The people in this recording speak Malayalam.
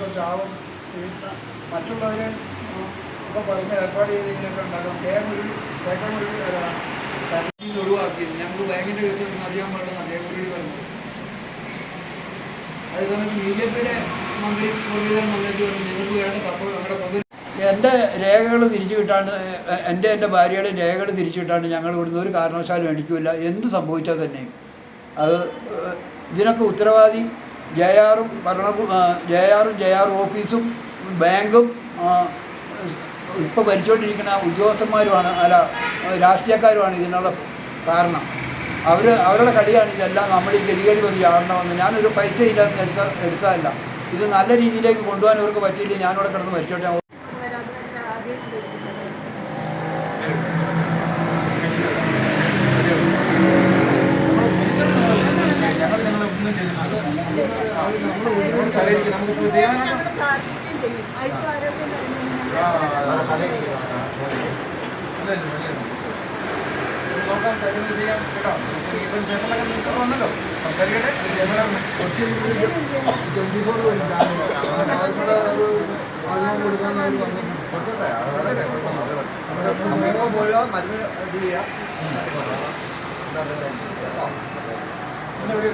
വീട്ടിൽ മറ്റുള്ളവരെ ഇപ്പോൾ പറഞ്ഞ ഏർപ്പാട് ചെയ്ത് ഇങ്ങനെയൊക്കെ ഉണ്ടാകും ദേഹമുരുളി ദേഹമുരുളി ഇത് ഒഴിവാക്കിയത്. ഞങ്ങൾക്ക് ബാങ്കിന്റെ കേസിൽ നിന്ന് അറിയാൻ പാടില്ലെന്ന് ദേഹമുരുളി പറഞ്ഞത്. അതേസമയത്ത് ബി ജെ പിയുടെ മന്ത്രി മുരളീധരൻ വന്നിട്ട് പറഞ്ഞു നിങ്ങൾക്ക് വേണ്ട സപ്പോർട്ട് നമ്മുടെ പങ്ക് എന്റെ രേഖകൾ തിരിച്ചു കിട്ടാണ്ട് എന്റെ എന്റെ ഭാര്യയുടെ രേഖകൾ തിരിച്ചു കിട്ടാണ്ട് ഞങ്ങൾ ഇവിടുന്ന് ഒരു കാരണവശാലും എണിക്കില്ല എന്ത് സംഭവിച്ചാൽ തന്നെയും അത് ഇതിനൊക്കെ ഉത്തരവാദി ജെ ആറും ഭരണ ജെ ആറും ജെ ആർ ഓഫീസും ബാങ്കും ഇപ്പോൾ ഭരിച്ചുകൊണ്ടിരിക്കുന്ന ഉദ്യോഗസ്ഥന്മാരുമാണ് അല്ല രാഷ്ട്രീയക്കാരുമാണ് ഇതിനുള്ള കാരണം. അവർ അവരുടെ കളിയാണ് ഇതെല്ലാം നമ്മൾ ഈ ഗതികേടി വന്ന് ചാടണമെന്ന്. ഞാനൊരു പൈസ ഇല്ലാതെ എടുത്ത എടുത്തതല്ല. ഇത് നല്ല രീതിയിലേക്ക് കൊണ്ടുപോകാൻ അവർക്ക് പറ്റിയില്ല? ഞാനിവിടെ കിടന്ന് മരിച്ചോട്ടെ. നോക്കാൻ കഴിയുന്നത് ചെയ്യാം കേട്ടോ ഇപ്പം ജനറലൊക്കെ നിങ്ങൾക്ക് വന്നല്ലോ സംസാരിക്കട്ടെ ജനറൽ ട്വന്റി ഫോർ ആവശ്യമുള്ള ഒരു ആളുകൾ കൊടുക്കാൻ അവർ വന്നിട്ടുണ്ട് പോയോ മരുന്ന് ഇത് ചെയ്യാം ഒരു